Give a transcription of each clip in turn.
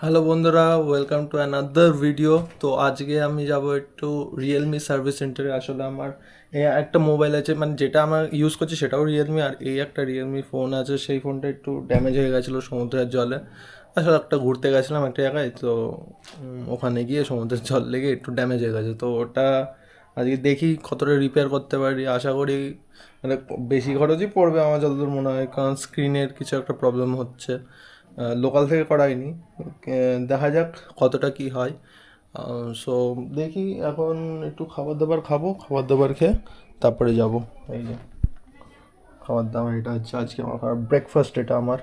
Hello বন্ধুরা welcome to another video তো আজকে আমি যাব একটু রিয়েলমি সার্ভিস সেন্টারে আসলে আমার একটা মোবাইল আছে মানে যেটা আমার ইউজ করছি সেটাও রিয়েলমি আর এই একটা রিয়েলমি ফোন আছে, সেই ফোনটা একটু ড্যামেজ হয়ে গেছিল সমুদ্রের জলে। আসলে একটা ঘুরতে গেছিলাম একটা জায়গায়, তো ওখানে গিয়ে সমুদ্রের জল লেগে একটু ড্যামেজ হয়ে গেছে। তো ওটা আজকে দেখি কতটা রিপেয়ার করতে পারি, আশা করি মানে বেশি খরচই পড়বে আমার, যতদূর মনে হয়, কারণ স্ক্রিনের কিছু একটা প্রবলেম হচ্ছে। লোকাল থেকে করাইনি দেখা যাক কতটা কি হয়। সো দেখি এখন একটু খাবার দাবার খাব খাবার দাবার খেয়ে তারপরে যাব। এই যে খাবার দাবার এটা হচ্ছে আজকে আমার ব্রেকফাস্ট এটা আমার।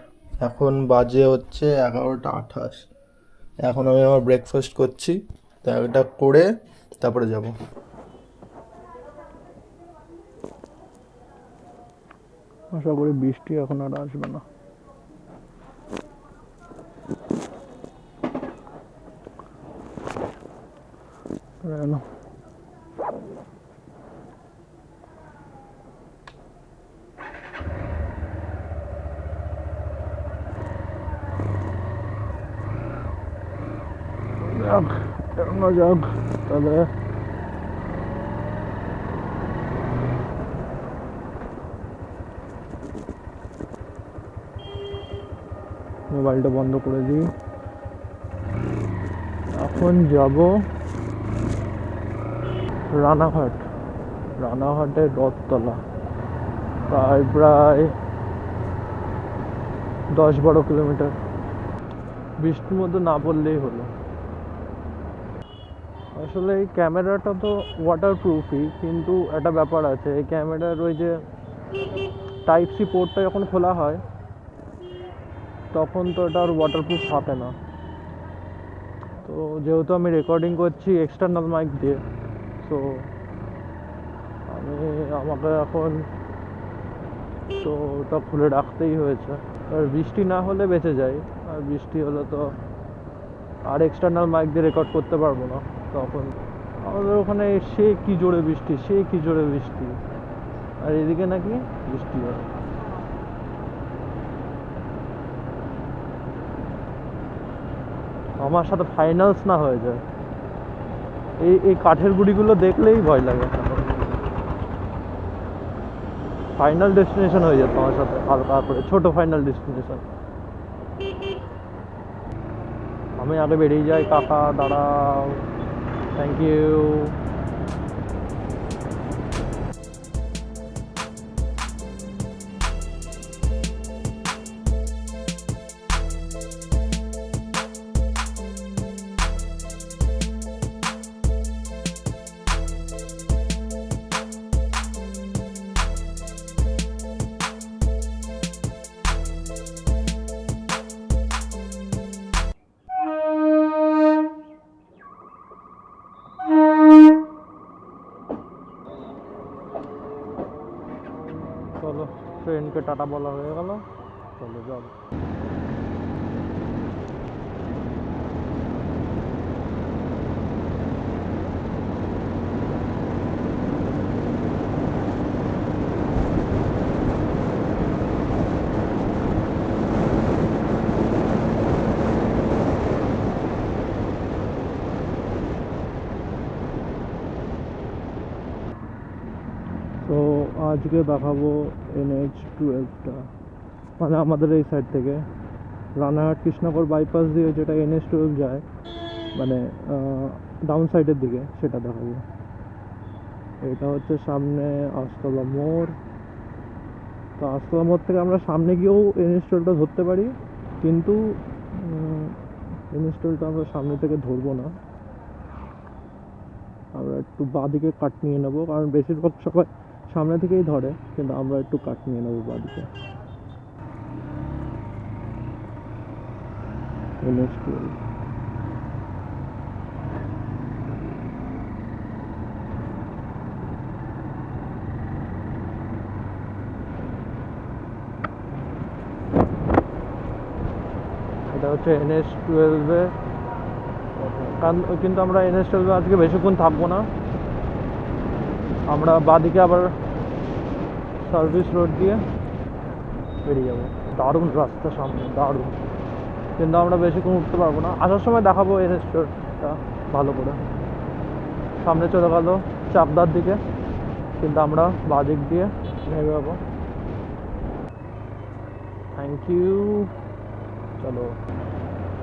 এখন বাজে হচ্ছে এগারোটা আঠাশ। এখন আমি আমার ব্রেকফাস্ট করছি, তো এটা করে তারপরে যাব। আশা করি বৃষ্টি এখন আর আসবে না। কেন যাক এখনও যাক তাহলে মোবাইলটা বন্ধ করে দিই। এখন যাব রানাঘাট। রানাঘাটের রথতলা। প্রায় প্রায় দশ বারো কিলোমিটার। বৃষ্টির মধ্যে না পড়লেই হলো। আসলে এই ক্যামেরাটা তো ওয়াটার প্রুফই কিন্তু একটা ব্যাপার আছে। এই ক্যামেরার ওই যে টাইপ সি পোর্টটা যখন খোলা হয় তখন তো এটা আর ওয়াটারপ্রুফ থাকে না। তো যেহেতু আমি রেকর্ডিং করছি এক্সটার্নাল মাইক দিয়ে তো আমি, আমাকে এখন তো ওটা খুলে রাখতেই হয়েছে। আর বৃষ্টি না হলে বেঁচে যাই, আর বৃষ্টি হলে তো আর এক্সটার্নাল মাইক দিয়ে রেকর্ড করতে পারব না তখন। আমাদের ওখানে সে কি জোরে বৃষ্টি, সে কি জোরে বৃষ্টি। আর এদিকে নাকি বৃষ্টি হয়। আমার সাথে ফাইনালস না হয়ে যায়। এই এই কাঠের গুড়িগুলো দেখলেই ভয় লাগে। ফাইনাল ডেস্টিনেশন হয়ে যেত আমার সাথে হালকা করে ছোট ফাইনাল ডেস্টিনেশন আমি আগে বেরিয়ে যাই, কাকা দাঁড়াও থ্যাংক ইউ ট্রেনকে টাটা বলা হয়ে গেল। চলে যাব তো আজকে দেখাবো এনএইচ টুয়েলভটা মানে আমাদের এই সাইড থেকে। রানাঘাট কৃষ্ণনগর বাইপাস দিয়ে যেটা এনএইচ টুয়েলভ যায় মানে ডাউন সাইডের দিকে, সেটা দেখাবো। এটা হচ্ছে সামনে আস্তলা মোড়। তো আস্তলা মোড় থেকে আমরা সামনে গিয়েও এনএইচ টুয়েলভটা ধরতে পারি, কিন্তু এনএইচ টুয়েলভটা আমরা সামনে থেকে ধরবো না। আমরা একটু বাঁদিকে কাট নিয়ে নেব, কারণ বেশিরভাগ সবাই সামনে থেকেই ধরে, কিন্তু আমরা একটু কাট নিয়ে নেব NH টুয়েলভ এটা হচ্ছে এনএস টুয়েলভে কিন্তু আমরা এনএস টুয়েলভে আজকে বেশিক্ষণ থাকব না। আমরা বাদিকে আবার সার্ভিস রোড দিয়ে বেরিয়ে যাব। দারুণ রাস্তা সামনে, দারুণ। কিন্তু আমরা বেশিক্ষণ উঠতে পারব না। আসার সময় দেখাবো এই রেস্টুরেন্টটা ভালো করে। সামনে চলে গেল চাপদার দিকে। কিন্তু আমরা বাদিক দিয়ে নেমে যাব। থ্যাংক ইউ চলো।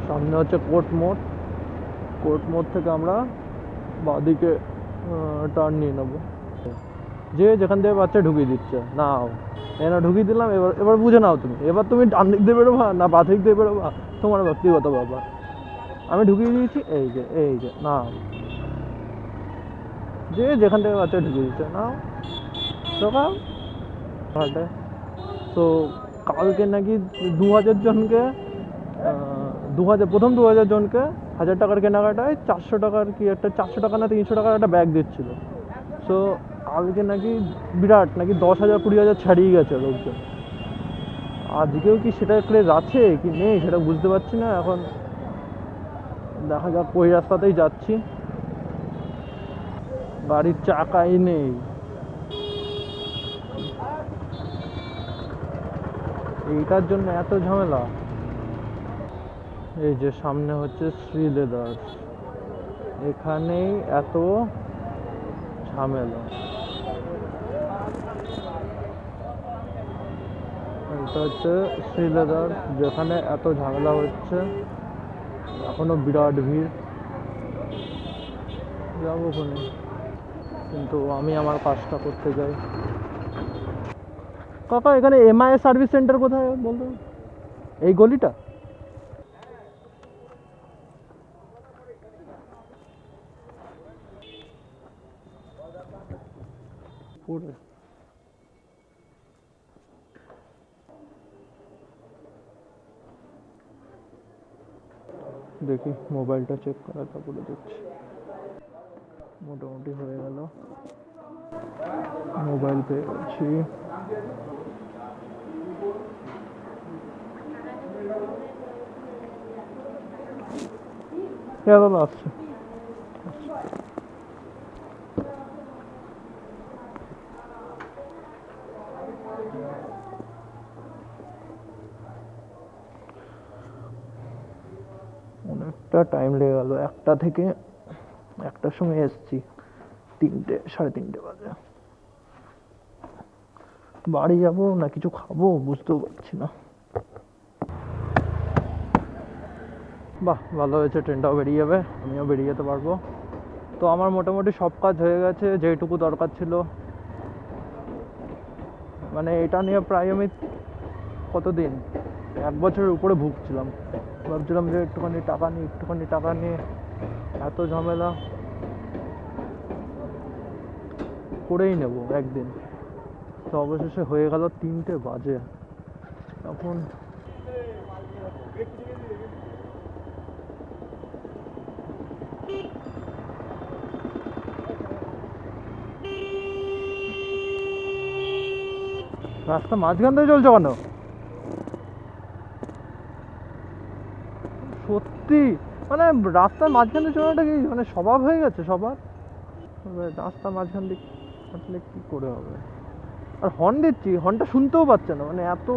সামনে হচ্ছে কোর্ট মোড় কোর্ট মোড় থেকে আমরা বাদিকে টার্ন নিয়ে নেব। যে যেখান থেকে বাচ্চা ঢুকিয়ে দিচ্ছে। নাও। না ঢুকিয়ে দিলাম, এবার এবার বুঝে নাও তুমি। এবার তুমি ডান দিক দিয়ে বেরোবা না বা দিক দিয়ে বেরোবা? তোমার ব্যক্তিগত ব্যাপার। আমি ঢুকিয়ে দিয়েছি, এই যে এই যে, নাও। যে যেখান থেকে বাচ্চা ঢুকিয়ে দিচ্ছে, নাও। ঢোকাও ঘাটে তো কালকে নাকি দু হাজার জনকে দু হাজার প্রথম দু হাজার জনকে হাজার টাকার কেনাকাটায় চারশো টাকার কি একটা চারশো টাকা না তিনশো টাকার একটা ব্যাগ দিচ্ছিল। সো কালকে নাকি বিরাট, নাকি দশ হাজার, কুড়ি হাজার ছাড়িয়ে গেছে লোকজন। আজকেও কি সেটা ক্রেজ আছে কি নেই সেটা বুঝতে পারছি না এখন। দেখা যাক, ওই রাস্তাতেই যাচ্ছি। গাড়ির চাকাই নেই। এইটার জন্য এত ঝামেলা। এই যে সামনে হচ্ছে শ্রী এখানেই এত ঝামেলা। এটা হচ্ছে শ্রী লেদার্স যেখানে এত ঝামেলা হচ্ছে। এখনও বিরাট ভিড়। যাব ওখানে। কিন্তু আমি আমার কাজটা করতে যাই। কাকা, এখানে এমআই সার্ভিস সেন্টার কোথায়? বলতো এই গলিটা? পুরো। দেখি মোবাইলটা চেক করা তারপরে দেখছি। মোটামুটি হয়ে গেল। মোবাইল পেয়ে গেছি। দাদা আসছে। অনেকটা টাইম লেগে গেল। একটা থেকে একটার সময় এসছি, তিনটে, সাড়ে তিনটে বাজে। বাড়ি যাব না কিছু খাব বুঝতেও পারছি না। বাহ, ভালো হয়েছে, ট্রেনটাও বেরিয়ে যাবে, আমিও বেরিয়ে যেতে পারব। তো আমার মোটামুটি সব কাজ হয়ে গেছে যেটুকু দরকার ছিল। মানে এটা নিয়ে প্রায় আমি কতদিন? এক বছরের উপরে ভুগছিলাম। ভাবছিলাম যে একটুখানি টাকা নিই একটুখানি টাকা নিয়ে এত ঝামেলা করেই নেব একদিন। তো অবশেষে হয়ে গেল তিনটে বাজে। এখন রাস্তা মাঝখান থেকে চলছে কেন? সত্যি? মানে রাস্তার মাঝখান দিয়ে চলাটা কি মানে স্বভাব হয়ে গেছে সবার? রাস্তার মাঝখান দিয়ে আসলে কি করে হবে? আর হর্ন দিচ্ছি হর্নটা শুনতেও পাচ্ছে না মানে এত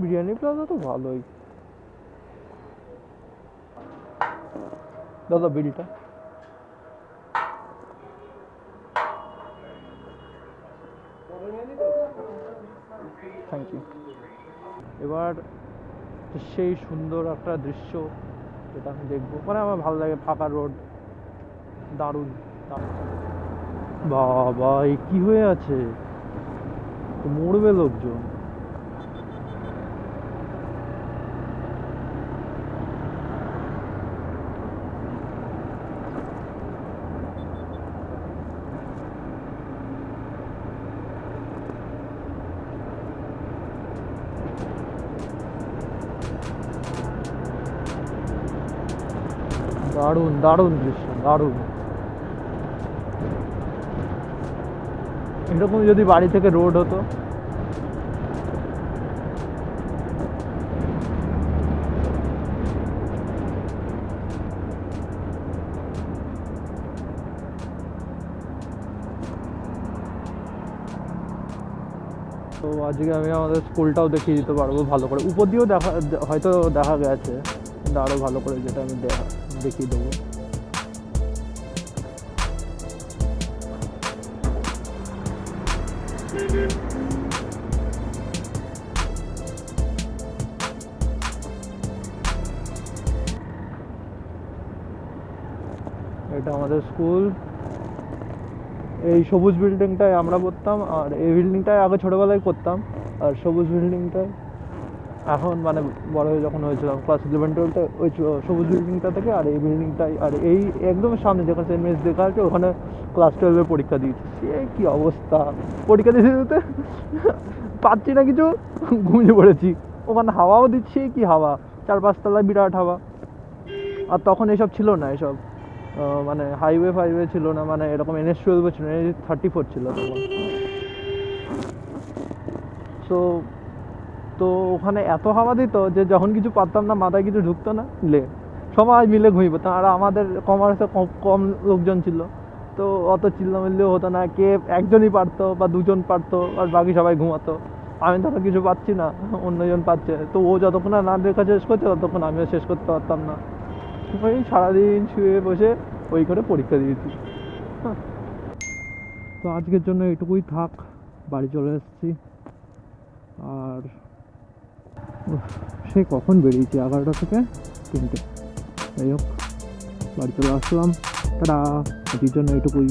বিরিয়ানি প্লাজা তো ভালোই। দাদা বিলটা থ্যাংক ইউ এবার সেই সুন্দর একটা দৃশ্য যেটা আমি দেখব। মানে আমার ভালো লাগে ফাঁকা রোড, দারুণ। বাবা এই কি হয়ে আছে? মরবে লোকজন। দারুণ দারুণ দৃশ্য, দারুণ। এরকম যদি বাড়ি থেকে রোড হতো? তো আজকে আমি আমাদের স্কুলটাও দেখিয়ে দিতে পারব ভালো করে। উপর দিয়েও দেখা, হয়তো দেখা গেছে, কিন্তু আরও ভালো করে যেটা আমি দেখা দেখিয়ে দেবো। এটা আমাদের স্কুল। এই সবুজ বিল্ডিংটায় আমরা পড়তাম, আর এই বিল্ডিংটায় আগে ছোটোবেলায় করতাম আর সবুজ বিল্ডিংটায় এখন মানে বড় হয়ে যখন হয়েছিলাম ক্লাস ইলেভেন টুয়েলভে ওই সবুজ বিল্ডিংটা থেকে আর এই বিল্ডিংটাই আর এই একদম সামনে যেখানে সেন্ট মেস দেখা আছে, ওখানে ক্লাস টুয়েলভে পরীক্ষা দিয়েছি। সে কি অবস্থা? পরীক্ষা দিতে দিতে পাচ্ছি না কিছু? ঘুমিয়ে পড়েছি। ওখানে হাওয়াও দিচ্ছি, কি হাওয়া? চার পাঁচতলায় বিরাট হাওয়া। আর তখন এসব ছিল না এসব। মানে হাইওয়ে ফাইওয়ে ছিল না মানে এরকম এনএস টুয়েলভও ছিল না থার্টি ফোর ছিল তখন। সো তো ওখানে এত হাওয়া দিত যে যখন কিছু পারতাম না, মাথায় কিছু ঢুকতো না, লে, সবাই মিলে ঘুমিয়ে পড়তাম। আর আমাদের কমার্সে কম কম লোকজন ছিল। তো অত চিল্লামিল্লিও হতো না, কে একজনই পারতো বা দুজন পারতো, আর বাকি সবাই ঘুমাতো। আমি তখন কিছু পাচ্ছি না, অন্যজন পাচ্ছে তো ও যতক্ষণ না লেখা শেষ করছে, ততক্ষণ আমিও শেষ করতে পারতাম না। ওই সারাদিন শুয়ে বসে ওই করে পরীক্ষা দিয়েছি। হ্যাঁ। তো আজকের জন্য এটুকুই থাক, বাড়ি চলে এসেছি। আর সে কখন বেরিয়েছে? এগারোটা থেকে তিনটে। যাই হোক, বাড়ি চলে আসলাম। তারা আজকের জন্য এটুকুই